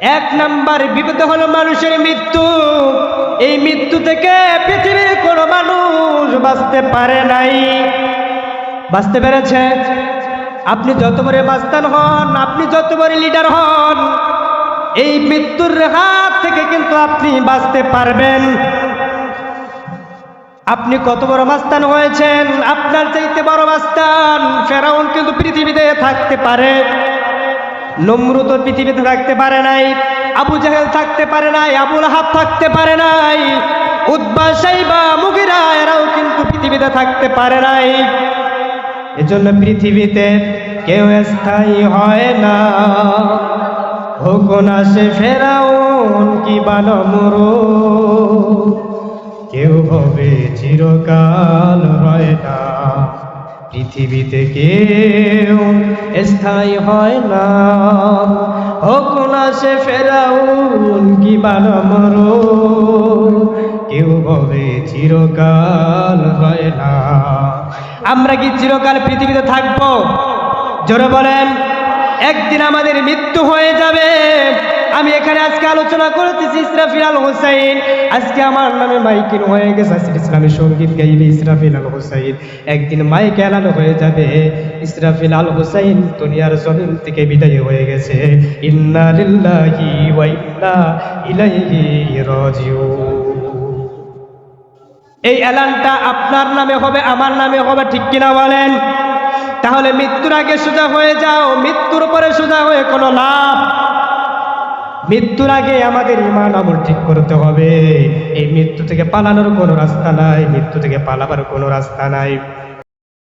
এক নাম্বার বিপদ হলো মানুষের মৃত্যু। এই মৃত্যু থেকে পৃথিবীর কোনো মানুষ বাঁচতে পারে নাই। বাঁচতে পেরেছে? আপনি যত বড় বাস্তান হন, আপনি যত বড় লিডার হন, এই মৃত্যুর হাত থেকে কিন্তু আপনি বাঁচতে পারবেন। আপনি কত বড় মাস্তান হয়েছেন? আপনার চাইতে বড় মাস্তান ফেরাউন কিন্তু পৃথিবীতে থাকতে পারে। নমরুদ পৃথিবীতে থাকতে পারে নাই, আবু জাহেল থাকতে পারে নাই, আবুল হাব থাকতে পারে নাই উদ্বা সাইবা, মুগিরা, এরাও কিন্তু পৃথিবীতে থাকতে পারে নাই। এজন্য পৃথিবীতে কেউ স্থায়ী হয় না। হোক না সে ফেরাউন কি বানমরু কেউ হবে চিরকাল হয় না। পৃথিবীতে কেউ স্থায়ী হয় না। হোক না সে ফেরাউন কি বানমরু কেউ হবে চিরকাল হয় না। আমরা কি চিরকাল পৃথিবীতে থাকব? জোরে বলেন, একদিন আমাদের মৃত্যু হয়ে যাবে। আমি এখানে আজকে আলোচনা করতেছি ইসরাফিল আল হোসাইন। আজকে আমার নামে মাইকিন হয়ে গেছে ইসলামী সংগীত গাইবে ইসরাফিল আল হোসাইন। একদিন মাইক এলানো হয়ে যাবে, ইসরাফিল আল হোসাইন দুনিয়ার জমিন থেকে বিদায় হয়ে গেছে। ইন্না লিল্লাহি ওয়া ইন্না ইলাইহি রাজিউন। এই এলানটা আপনার নামে হবে, আমার নামে হবে, ঠিক কিনা বলেন? তাহলে মৃত্যুর আগে সোজা হয়ে যাও, মৃত্যুর পরে সোজা হয়ে কোনো লাভ মৃত্যুর আগে আমাদের ইমান আমল ঠিক করতে হবে। এই মৃত্যু থেকে পালানোর কোনো রাস্তা নাই, মৃত্যু থেকে পালাবার কোনো রাস্তা নাই।